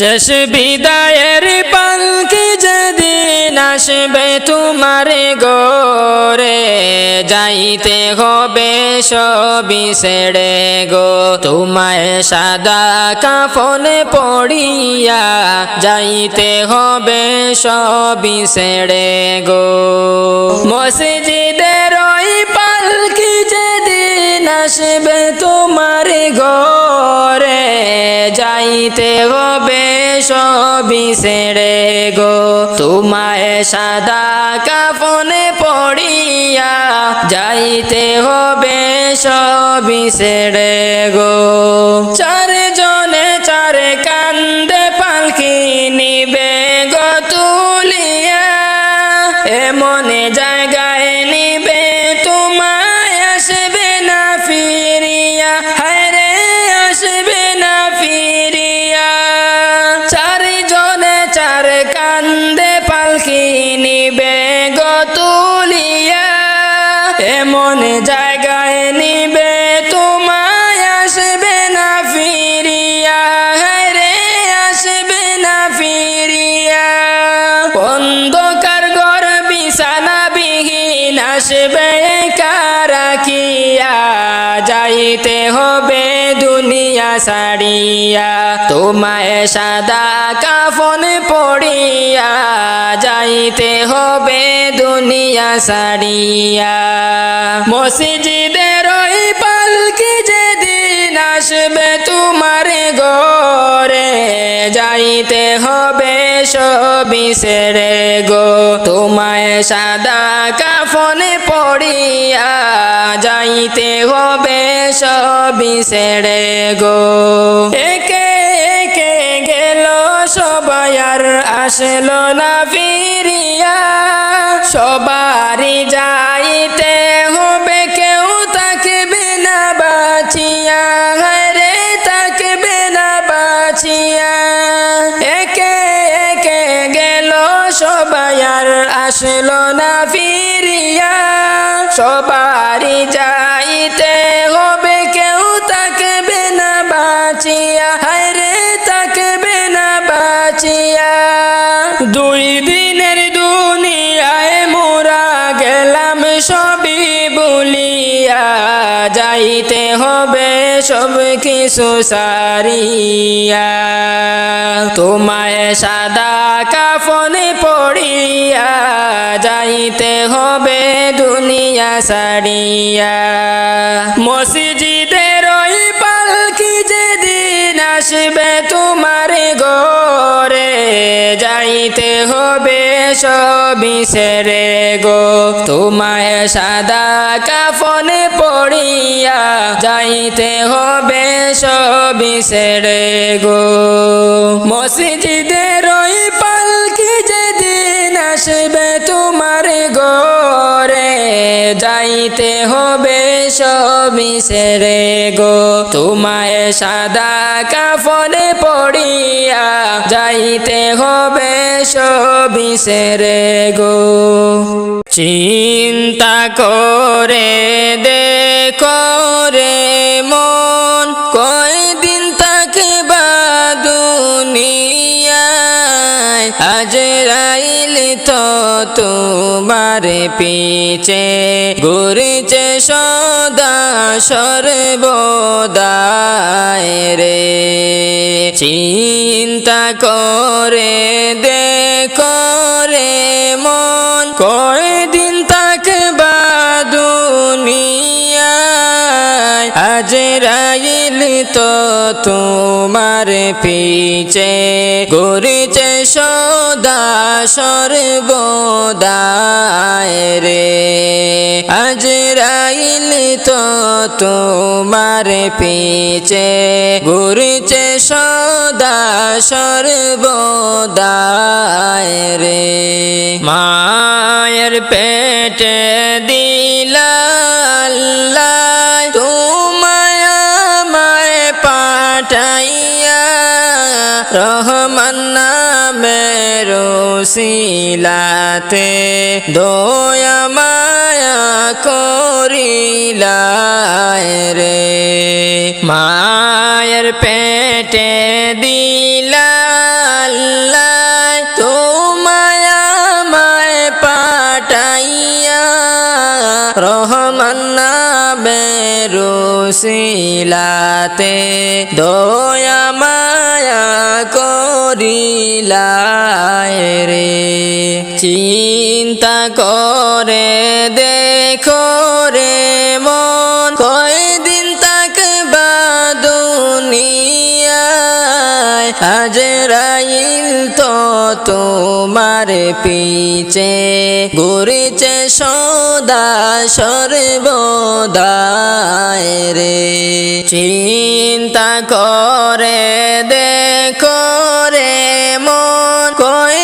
শেষ বিদায়ের পালকি যেদিন আসবে তোমার গোরে, যাইতে হবে সবই ছেড়ে গো। তোমায় সাদা কাফন পড়িয়া যাইতে হবে সবই ছেড়ে গো। মসজিদের ওই পালকি যেদিন আসবে তোমার ঘরে যাইতে হবে সবই ছেড়ে গো। তোমায় সাদা কাপনে পড়িয়া যাইতে হবে সবই ছেড়ে গো। চার জনে চার কান্দে পালকি নিবে গো তুলিয়া। এমনে জায়গায় এমন জায়গায় নিবে, তোমায় আসবে না ফিরিয়া। রে, আসবে না ফিরিয়া। অন্ধকার ঘর বিছানা বিহীন আসবে কারাকিয়া যাইতে হবে দুনিয়া সারিয়া, তোমায় সাদা কাফন পড়িয়া যাইতে হবে দুনিয়া সারিয়া। মসজিদের ওই পালকি যেদিন আসবে তোমার গরে যাইতে হবে ছেড়ে গো। তোমায় সাদা কাফনে পড়িয়া যাইতে হবে ছেড়ে গো। একে একে গেল সবাই আর আসলো না ফিরিয়া। সবারই যাইতে হবে, কেউ থাকবে না বাঁচিয়া। রে থাকবে না বাঁচিয়া। সবাই আর আসলো না ফিরিয়া, সবারই যাইতে হবে, কেউ থাকবে না বাঁচিয়া রে থাকবে না বাঁচিয়া। দুই দিনের দুনিয়ায় মোরা গেলাম সবই বলিয়া, যাইতে হবে সব কিছু সারিয়া। তোমায় সাদা কাফনে পড়িয়া যাইতে হবে দুনিয়া সারিয়া মসজিদের ওই পালকি যেদিন আসবে তোমার গরে যাইতে হবে সবই ছেড়ে গো। তোমায় সাদা কাফনে পড়িয়া যাইতে হবে সবই ছেড়ে গো। মসজিদের ওই যাইতে হবে সবই সেরে গো। তোমায় সাদা কাফনে পড়িয়া যাইতে হবে সবই সেরে গো। চিন্তা করে দেখো রে মন। তোমার পিছে ঘুরছে সদা সর্বদায় রে। চিন্তা করে দেখো রে মন, কয়দিন থাকবা দুনিয়ায়? আজ রাইল তো তোমার পিছে ঘুরছে সদা সর্বদায় রে। আজ রাইল তো তোমার পিছে ঘুরছে সদা সর্বদায় রে। মায়ের পেটে উসিলাতে দয়া মায়া করিলায় রে। মায়ের পেটে দিলাল্লাই তো মায়া মায় পাটাইয়া রহমান্না বেরুসিলাতে দয়া মায়া করিলা রে। চিন্তা করে দেখো রে মন। কয়দিন তাকবা দুনিয়ায়? হাজরাইল তো তোমার পিছে। ঘুরেছে সদা সর্বদায় রে। চিন্তা করে দেখো রে মন। কয়দিন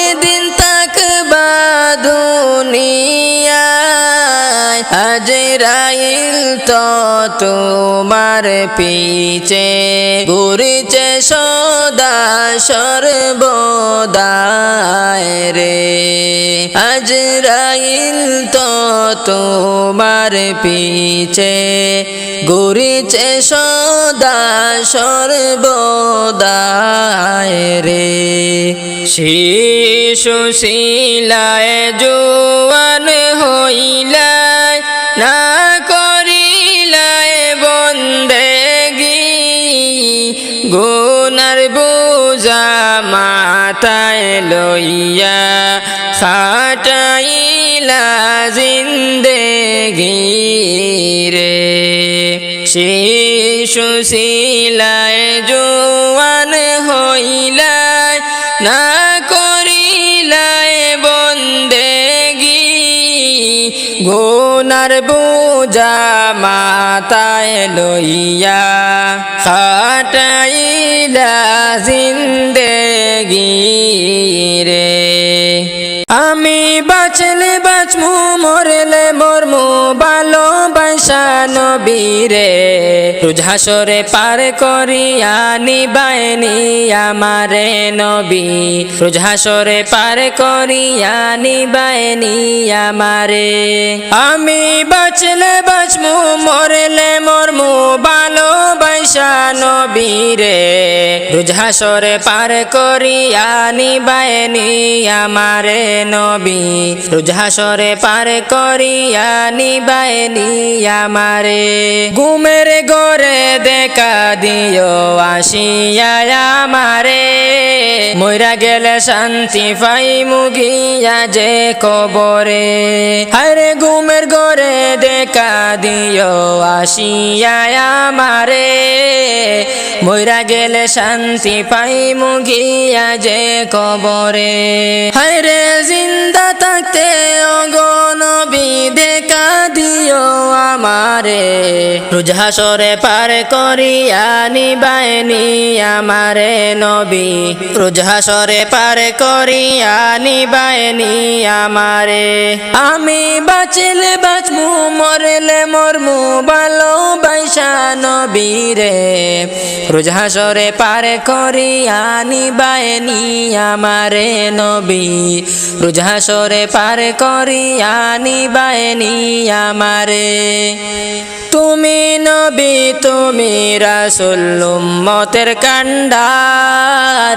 দুনিয়ায় হাজরাইল তো তোমার পিছে ঘুরেছে সদা সর্বদায় রে। আজরাইল তো তোমার পিছে ঘুরেছে সদা সর্বদায় রে। শিশু শিলায় জোয়ান হইলায় না করিলায় বন্দেগি গুনার বোঝা মাথায় লইয়া খাটাইলা জিন্দেগি রে। শিশু শিলায় গুনার বুজা মাতায় লইয়া খাটাইলা জিন্দেগি রে। আমি বাঁচলে বাঁচমু মরলে মরমু বাইসা নবীরে রুঝাসরে পার করিয়া নিবায়নি আমারে নবী। রুঝাসরে পার করিয়া নিবায়নি আমারে। আমি বাঁচলে বাঁচমু মরলে মরমু ভালো বাইসা নবীরে রুঝাসরে পার করিয়া নিবায়নি আমারে নবী। রুঝাসরে পার করিয়া নিবায়নি আমারে। ঘুমের গরে দেখা দিও, আসিয়া আমারে। মইরা গেলে শান্তি পাই মুগিয়া যে কবরে। হরে ঘুমের গরে দেখা দিও, আসিয়া আমারে। মইরা গেলে শান্তি পাই মুগিয়া যে কবরে। হরে জিন্দা থাকতে অগনবী দেখা দিও আমারে। রুঝাসরে পার করিয়া নিবায়নি আমারে নবী। রুঝাসরে পার করিয়া নিবায়নি আমারে। আমি বাঁচলে বাঁচমু, মরলে মরমু ভালো বাইসা নবীরে রুঝাসরে পার করিয়া নিবায়নি আমারে নবী। রুঝাসরে পার করিয়া নিবায়নি আমারে তুমি নবী, তুমি রাসুল মতের কান্ডার।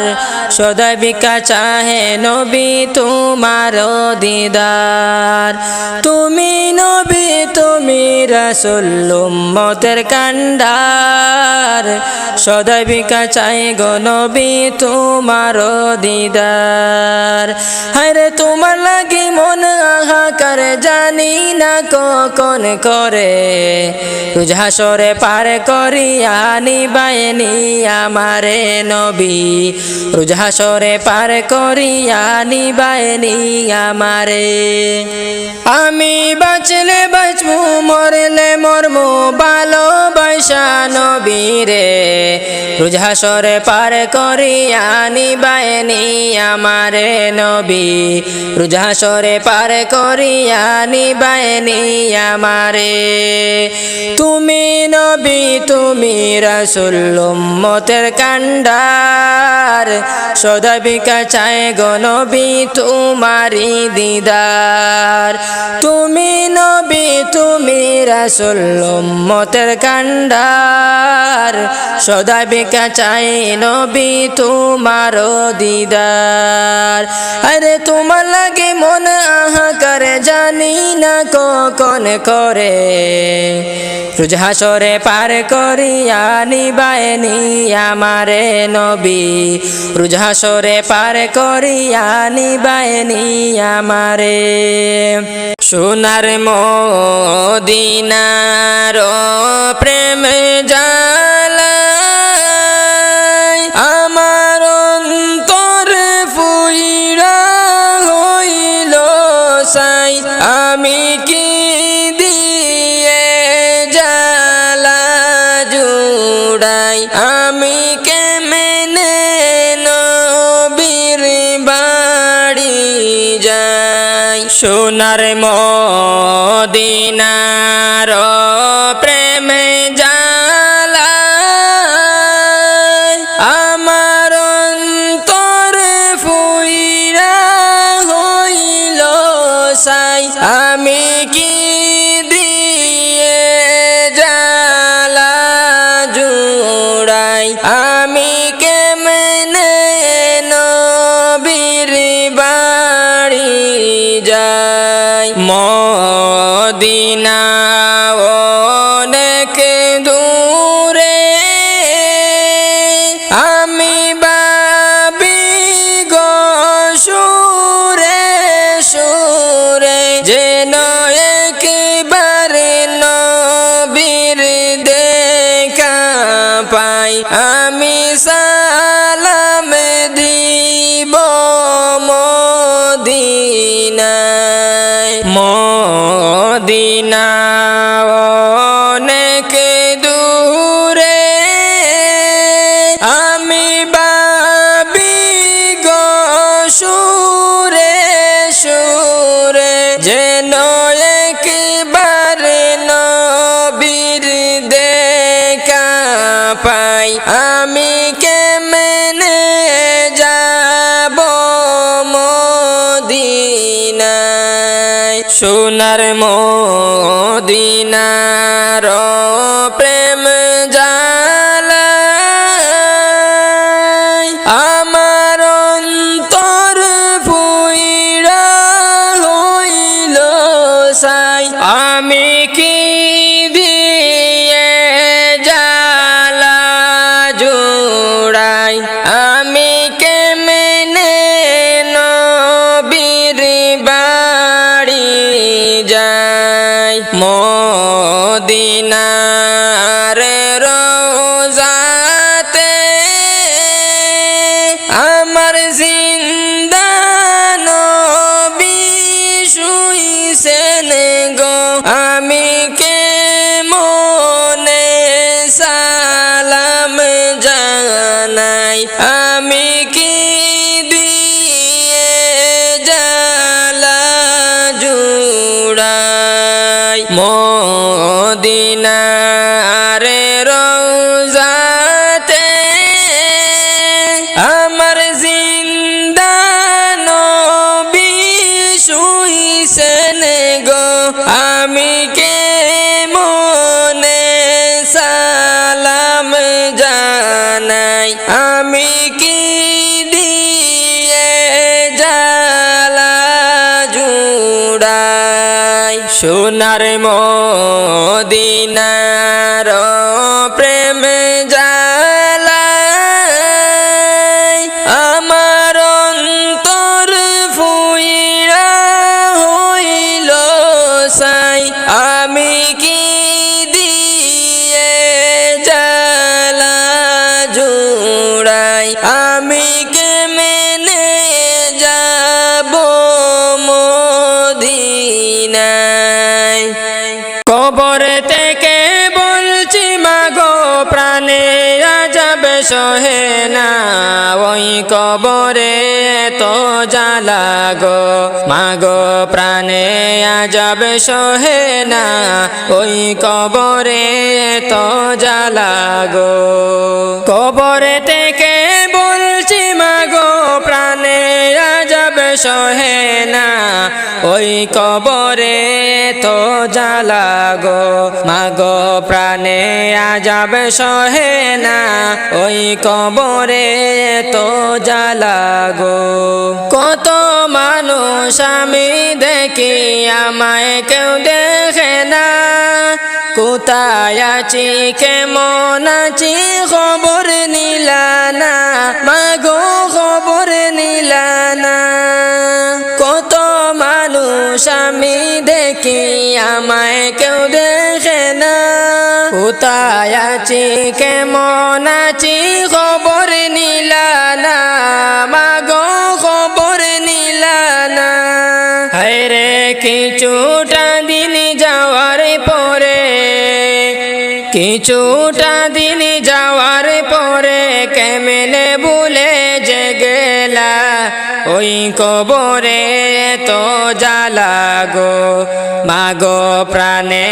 সদা বিকা চাহে নবী, তোমার দিদার। তুমি নবী, তুমি রাসুল মতের কান্ডার। সদা বিকা চাই গো নবী তোমার দিদার। হরে তোমার লাগি মন আহাকার জানি না কখন করে। তুঝাসরে পার করিয়া নিবায়নি আমারে নবী। রুঝাসরে পার করিয়া নিবায়নি আমারে। আমি বাঁচলে বাঁচমু মরলে মরমু ভালো বাইসা নবীরে। রুঝাসরে পার করিয়া নিবায়নি আমারে নবী। রুঝাসরে পার করিয়া নিবায়নি আমারে। তুমি নবী, তুমি রাসুল মতের কান্ডার। সদাবিকা চায় গো নবী তোমারি দিদার। তুমি নবী, তুমি রাসুল দিদার সদা বেকা চাই নবী তোমার দিদার। আরে তোমার লাগে মন আহাকার, জানি না কখন করে। রুজহাসরে পার করিয়া নিবায়নি আমারে নবী। রুজহাসরে পার করিয়া নিবায়নি আমারে। সোনার মদিনার প্রেম যা সোনার মদিনার সোনার মদিনার সোনার মদিনার কবরে তো জ্বালা গো। মাগো প্রাণে আজব সহে না। ওই কবরে তো জ্বালা গো। ওই কবরে তো জ্বালা গো মাগো প্রাণে আজাব সহে না। ওই কবরে তো জ্বালা গো। কত মানুষ আমি দেখি, আমায় কেউ দেখে না। কোথায় আছি, কেমন আছি, খবর নিলানা মাগো খবর নিলানা মানুষ আমি দেখি, আমায় কেউ দেখে না। কোথায় আছি, কেমন আছি, খবর নিলানা মাগো, খবর নিলানা হায়রে কিছুটা দিন যাওয়ার পরে, কিছুটা দিন যাওয়ার পরে কেমনে গেলা ওই কবরে তো জালাগো মাগো প্রাণে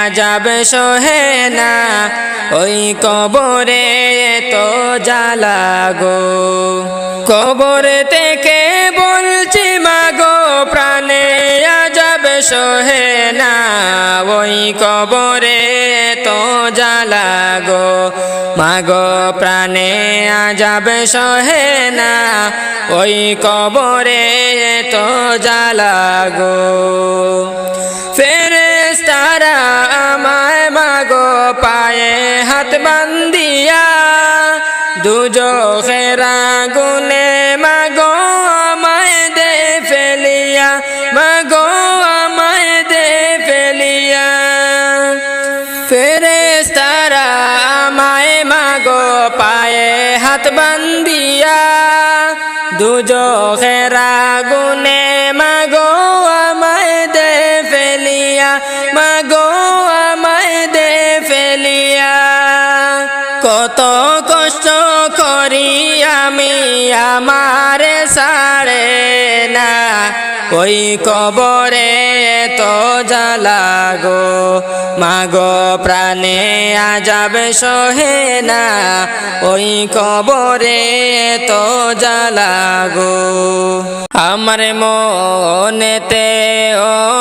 আজাব সহে না। ওই কবরে তো জালাগো কবর থেকে সহে না, ওই কবরে তো জ্বালা গো। মাগো প্রাণে আজাব সহে না, ওই কবরে তো জ্বালা গো। ফেরেস্তারা আমায় মাগো পায়ে হাত বান্দিয়া দুজো খেরা গুনে আমার সারে না। ওই কবরে তো জ্বালা গো। মাগো প্রাণে আজাব সহে না। ওই কবরে তো জ্বালা গো। আমার মনেতে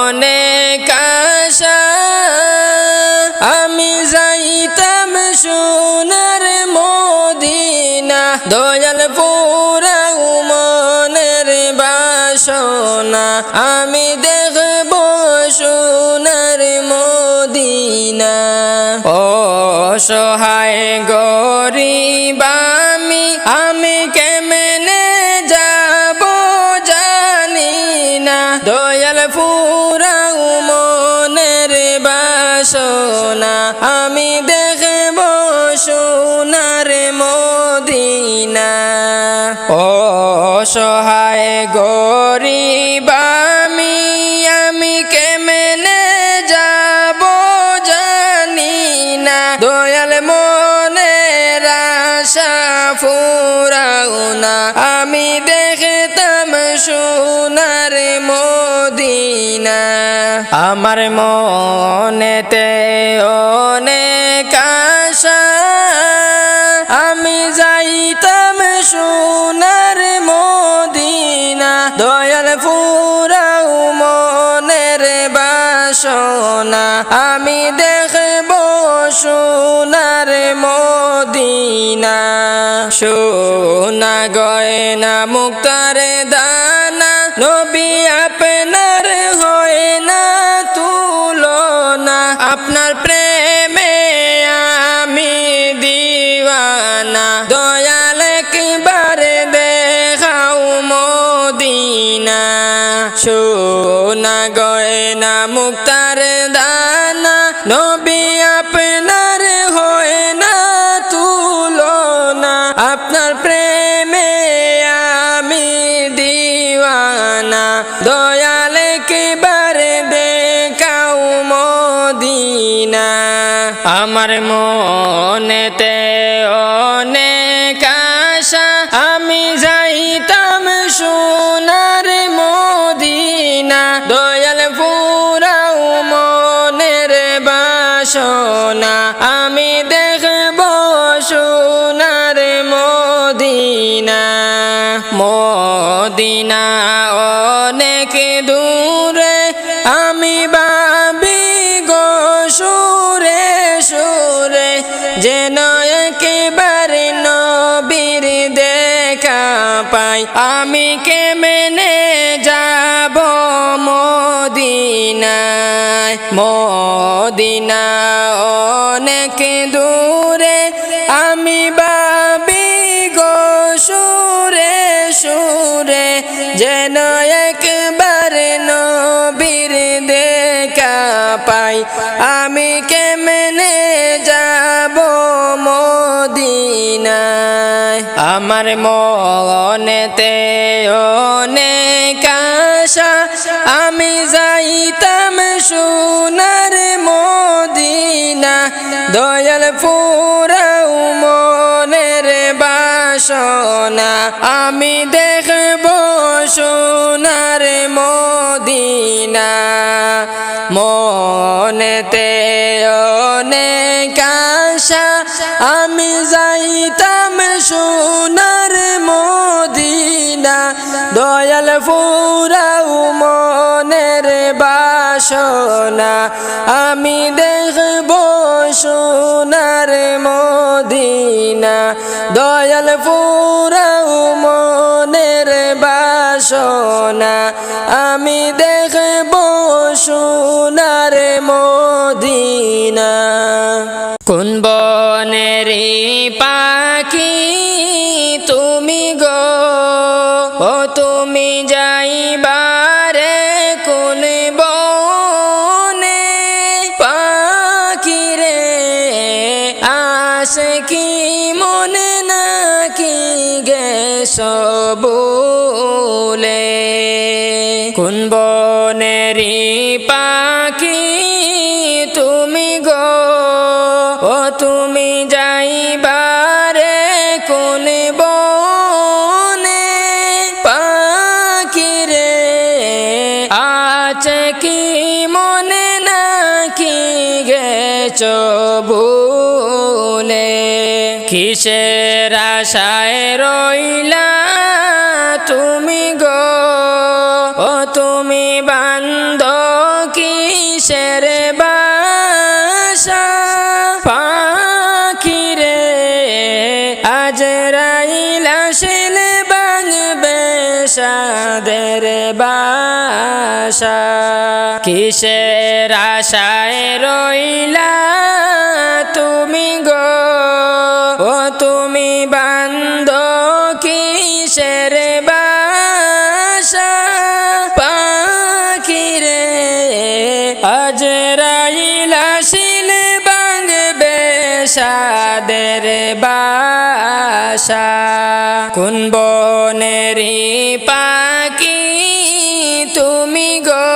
অনেক আশা। আমি যাইতাম সোনার মদিনা। দয়াল আমি দেখব সোনার মদিনা। ও সহায় গরিব আমি আমি কেমনে যাব জানি না। দয়াল পুরা মনের বাসনা। আমি দেখব সোনার মদিনা। ও সহায় গরিব সোনার মদিনা। আমার মনেতে অনেক আশা। আমি যাইতাম সোনার মদিনা। দয়াল ফুরাও মনের বাসনা। আমি দেখব সোনার মদিনা। সোনা গয়না মুক্তার দানা। নবী আপনার হয় না তুলনা। আপনার প্রেমে আমি দিওয়ানা। দয়াল একবার দেখাও মদিনা। সোনা গয়না মুক্তার দানা। নবী আপনার হয় না আপনার প্রেমে আমি দিওয়ানা দয়াল একবার দেখাও মদিনা। আমার মনেতে যেন একেবারে নবীর দেখা পাই। আমি কে মেনে যাব মদিনায়? মদিনা অনেক দূরে। আমি বাবি গো সুরে সুরে, যেন একবার নবীর দেখা পাই। আমি কেমনে যাব আমার মনেতে অনেক আশা আমি যাইতাম সোনার মদিনা দয়াল পুরাও মনের বাসনা আমি দেখব সোনার মদিনা। মনেতে অনেক আশা, আমি যাইতাম সোনার মদিনা। দয়াল ফুরাও মনের বাসনা, আমি দেখব মদিনা দয়াল ফুরাও মনের বাসনা আমি দেখব সোনার মদিনা। কোন বনের পাখি তুমি গো? গেছ বলে কিসের আশায় রইলা তুমি গো? ও তুমি বান্দ কিসের বাসা? পাখি রে আজ রাইলা শিলে বাংবে সাদের বাসা। কিসের আশায় রইলা তুমি গো? ও তুমি বান্দ কিসের বাসা? পাখি রে আজ রাইলা শিল বাংবে সাদের বাসা। কোন বনেরি পাখি তুমি গো?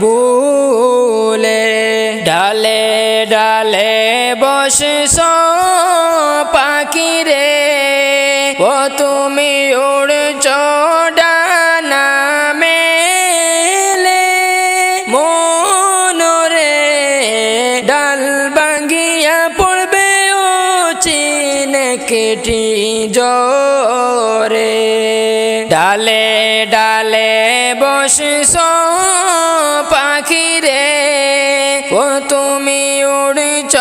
ভুলে ডালে ডালে বস পাখি রে ও তুমি উড়ছ ডালে ডালে বসিস পাখি রে ও তুমি উড়ছ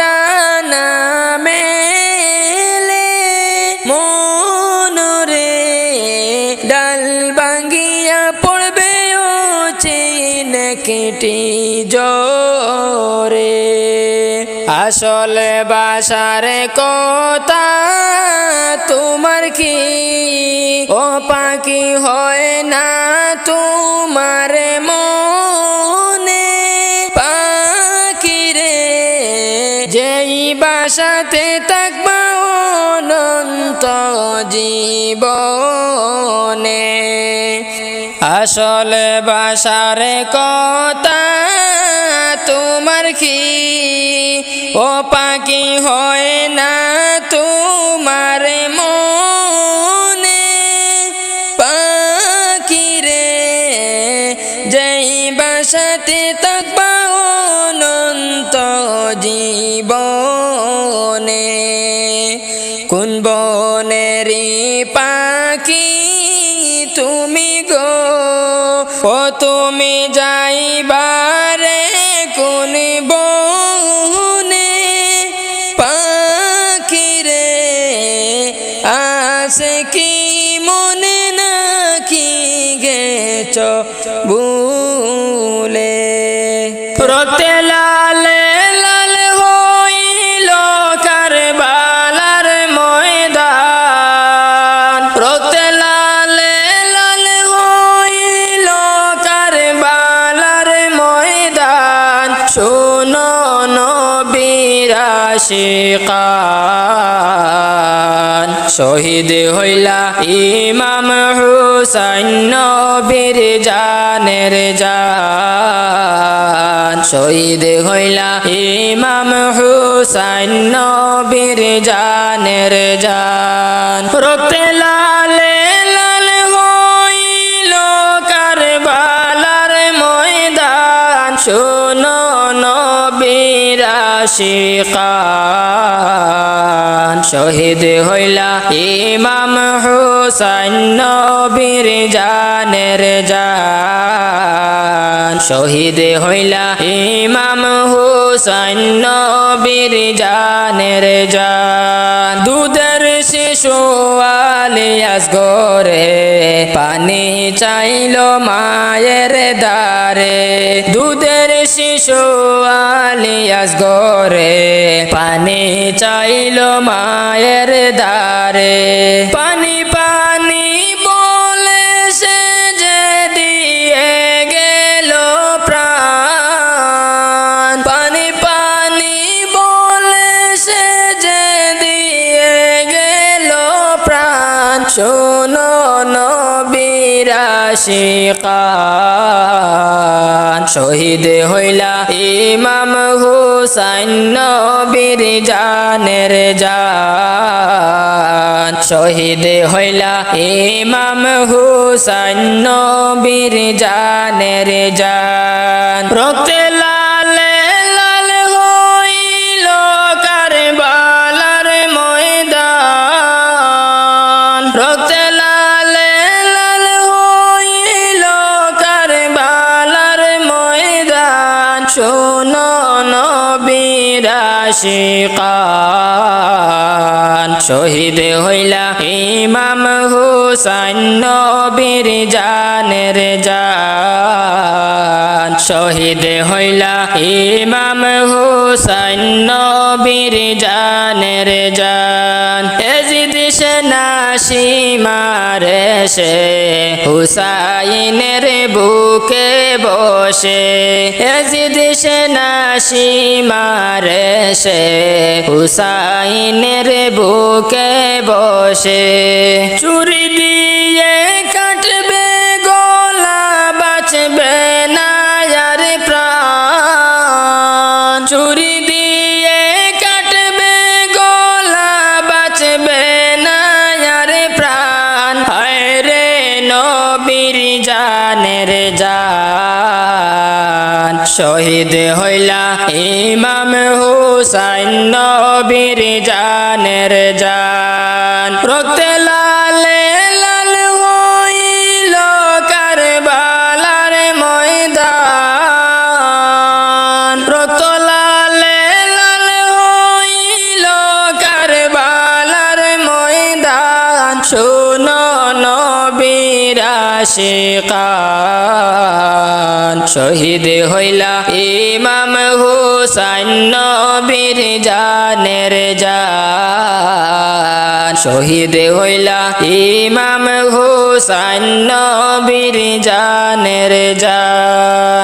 ডানা মেলে। মনরে ডাল বাঙ্গিয়া পড়বে ও চিনে কেটি জরে। আসলে বাসার কথা তোমার কি? ও পাখি হয় না তোমার মনে? পাখি রে যেই বাসাতে অনন্ত জীবনে। আসলে বাসার কথা তোমার কি? ও পাখি হয় না তোমার মনে? পাখি রে বাসাতে থাকবা অনন্ত জীবনে। কোন বনেরি পাখি তুমি গো? ও তুমি যাইবারে শিকান শহীদ হইলা ইমাম হুসাইন নবীর জানের জান। শহীদ হইলা ইমাম হুসাইন নবীর জানের জান। রক্তে লালে লাল হইল কারবালার ময়দান। নবীরা শিকান শহীদ হইলা ইমাম হুসাইন নবীর জানের জান। শহীদ হইলা ইমাম হুসাইন নবীর জানের জান। দুধের শিশু আলিয়াস গরে পানি চাইল মায়ের দারে দুধের শিশু আলিয়াস গরে পানি চাইল মায়ের দারে পানি পানি নবীরা শিকান শহীদ হইলা। ইমাম হুসাইন নবীর জানের জান শহীদ হইলা। ইমাম হুসাইন নবীর জানের জান। রক্তে নবীরা শিকান শহীদ হইলা ইমাম হুসাইন নবীর জানের জান। শহীদ হইলা ইমাম হুসাইন নবীর জানের জান। এজিদ সেনা সীমারে সে হুসাইনের বুকে বসে এজিদ সেনা সীমারে সে হুসাইনের বুকে বসে। চুরি দিয়ে শহীদ হইলা ইমাম হুসাইন নবীর জানের জান। শহীদ হইলা ইমাম হুসাইন নবীর জানের জান। শহীদ হইলা ইমাম হুসাইন নবীর জানের জান।